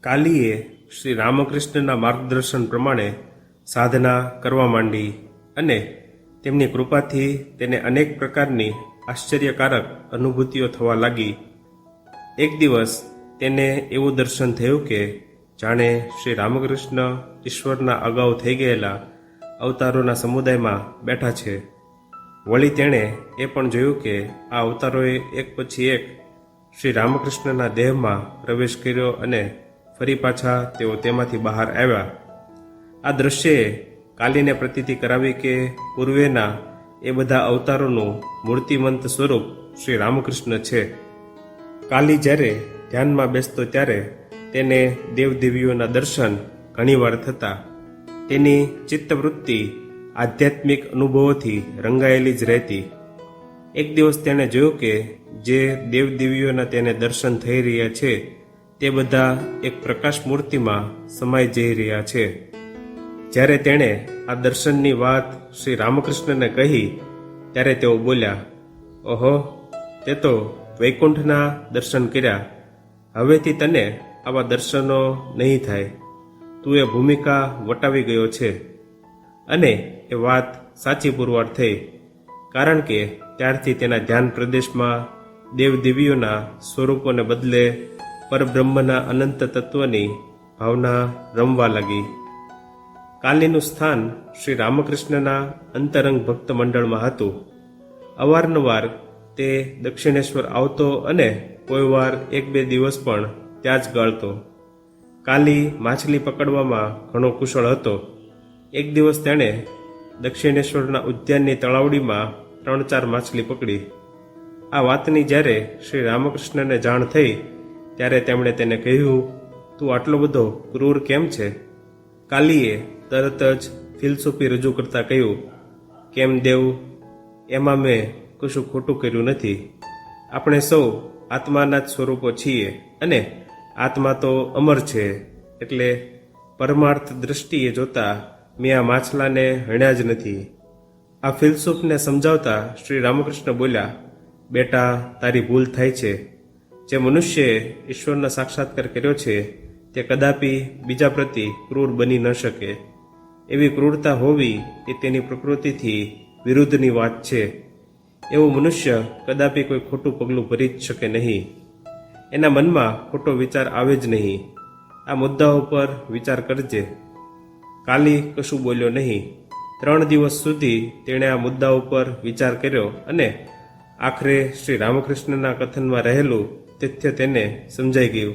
કાલીએ શ્રી રામકૃષ્ણના માર્ગદર્શન પ્રમાણે સાધના કરવા માંડી અને તેમની કૃપાથી તેને અનેક પ્રકારની આશ્ચર્યકારક અનુભૂતિઓ થવા લાગી. એક દિવસ તેને એવું દર્શન થયું કે જાણે શ્રી રામકૃષ્ણ ઈશ્વરના અગાઉ થઈ ગયેલા અવતારોના સમુદાયમાં બેઠા છે. વળી તેણે એ પણ જોયું કે આ અવતારોએ એક પછી એક શ્રી રામકૃષ્ણના દેહમાં પ્રવેશ કર્યો અને ફરી પાછા તેઓ તેમાંથી બહાર આવ્યા. આ દ્રશ્યએ કાલીને પ્રતીતિ કરાવી કે પૂર્વેના એ બધા અવતારોનું મૂર્તિમંત સ્વરૂપ શ્રી રામકૃષ્ણ છે. કાલી જ્યારે ધ્યાનમાં બેસતો ત્યારે તેને દેવદેવીઓના દર્શન ઘણીવાર થતા. તેની ચિત્તવૃત્તિ આધ્યાત્મિક અનુભવોથી રંગાયેલી જ રહેતી. એક દિવસ તેણે જોયું કે જે દેવદેવીઓના તેને દર્શન થઈ રહ્યા છે તે બધા એક પ્રકાશ મૂર્તિમાં સમાઈ જઈ રહ્યા છે. જ્યારે તેણે આ દર્શનની વાત શ્રી રામકૃષ્ણને કહી, ત્યારે તેઓ બોલ્યા, ઓહો, તે તો વૈકુંઠના દર્શન કર્યા. હવેથી તને આવા દર્શનો નહીં થાય. તું એ ભૂમિકા વટાવી ગયો છે. અને એ વાત સાચી પુરવાર થઈ, કારણ કે ત્યારથી તેના ધ્યાન પ્રદેશમાં દેવદેવીઓના સ્વરૂપોને બદલે પરબ્રહ્મના અનંત તત્વની ભાવના રમવા લાગી. કાલીનું સ્થાન શ્રી રામકૃષ્ણના અંતરંગ ભક્ત મંડળમાં હતું. અવારનવાર તે દક્ષિણેશ્વર આવતો અને કોઈ વાર એક બે દિવસ પણ ત્યાં જ ગાળતો. કાલી માછલી પકડવામાં ઘણો કુશળ હતો. એક દિવસ તેણે દક્ષિણેશ્વરના ઉદ્યાનની તળાવડીમાં ત્રણ ચાર માછલી પકડી. આ વાતની જ્યારે શ્રી રામકૃષ્ણને જાણ થઈ ત્યારે તેમણે તેને કહ્યું, તું આટલો બધો ક્રૂર કેમ છે? કાલીએ તરત જ ફિલસૂફી રજૂ કરતાં કહ્યું, કેમ દેવ, એમાં મેં કશું ખોટું કર્યું નથી. આપણે સૌ આત્માના જ સ્વરૂપો છીએ અને આત્મા તો અમર છે, એટલે પરમાર્થ દ્રષ્ટિએ જોતા મેં આ માછલાને હણ્યા જ નથી. આ ફિલસૂફને સમજાવતા શ્રી રામકૃષ્ણ બોલ્યા, બેટા, તારી ભૂલ થાય છે. જે મનુષ્યએ ઈશ્વરના સાક્ષાત્કાર કર્યો છે, તે કદાપી બીજા પ્રતિ ક્રૂર બની ન શકે. એવી ક્રૂરતા હોવી એ તેની પ્રકૃતિથી વિરુદ્ધની વાત છે. એવો મનુષ્ય કદાપી કોઈ ખોટું પગલું ભરી જ શકે નહીં. એના મનમાં ખોટો વિચાર આવે જ નહીં. આ મુદ્દાઓ પર વિચાર કરજે. કાલી કશું બોલ્યો નહીં. ત્રણ દિવસ સુધી તેણે આ મુદ્દા ઉપર વિચાર કર્યો અને આખરે શ્રી રામકૃષ્ણના કથનમાં રહેલું તથ્ય તેને સમજાઈ ગયું.